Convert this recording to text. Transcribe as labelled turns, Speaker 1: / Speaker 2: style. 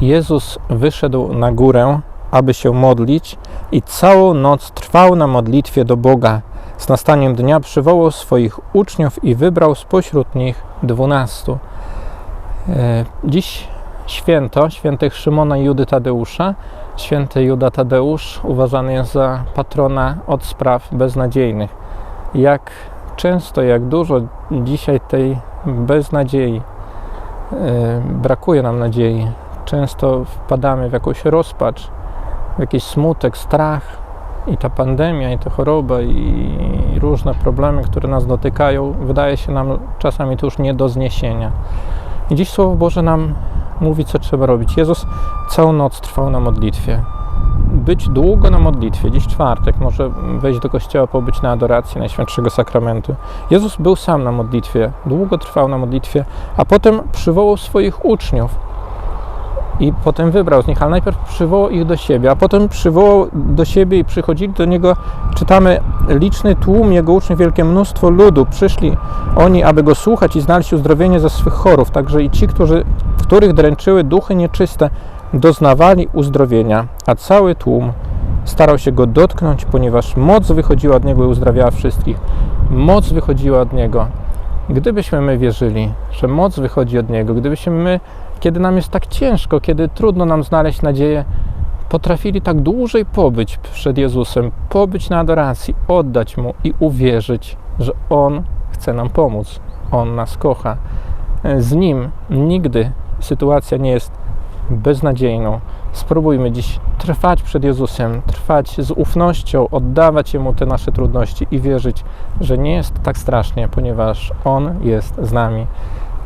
Speaker 1: Jezus wyszedł na górę, aby się modlić, i całą noc trwał na modlitwie do Boga. Z nastaniem dnia przywołał swoich uczniów i wybrał spośród nich dwunastu. E, Dziś święto świętych Szymona i Judy Tadeusza. Święty Juda Tadeusz uważany jest za patrona od spraw beznadziejnych. Jak często, jak dużo dzisiaj tej beznadziei, e, brakuje nam nadziei. Często wpadamy w jakąś rozpacz, w jakiś smutek, strach i ta pandemia, i ta choroba, i różne problemy, które nas dotykają, wydaje się nam czasami to już nie do zniesienia. I dziś Słowo Boże nam mówi, co trzeba robić. Jezus całą noc trwał na modlitwie. Być długo na modlitwie. Dziś czwartek, może wejść do kościoła, pobyć na adoracji Najświętszego Sakramentu. Jezus był sam na modlitwie, długo trwał na modlitwie, a potem przywołał swoich uczniów i potem wybrał z nich, ale najpierw przywołał ich do siebie, a potem przywołał do siebie i przychodzili do niego, czytamy, liczny tłum jego uczniów, wielkie mnóstwo ludu. Przyszli oni, aby go słuchać i znaleźć uzdrowienie ze swych chorób. Także i ci, którzy, których dręczyły duchy nieczyste, doznawali uzdrowienia, a cały tłum starał się go dotknąć, ponieważ moc wychodziła od niego i uzdrawiała wszystkich. Moc wychodziła od niego. Gdybyśmy my wierzyli, że moc wychodzi od niego, gdybyśmy my kiedy nam jest tak ciężko, kiedy trudno nam znaleźć nadzieję, potrafili tak dłużej pobyć przed Jezusem, pobyć na adoracji, oddać Mu i uwierzyć, że On chce nam pomóc, On nas kocha. Z Nim nigdy sytuacja nie jest beznadziejną. Spróbujmy dziś trwać przed Jezusem, trwać z ufnością, oddawać Jemu te nasze trudności i wierzyć, że nie jest tak strasznie, ponieważ On jest z nami.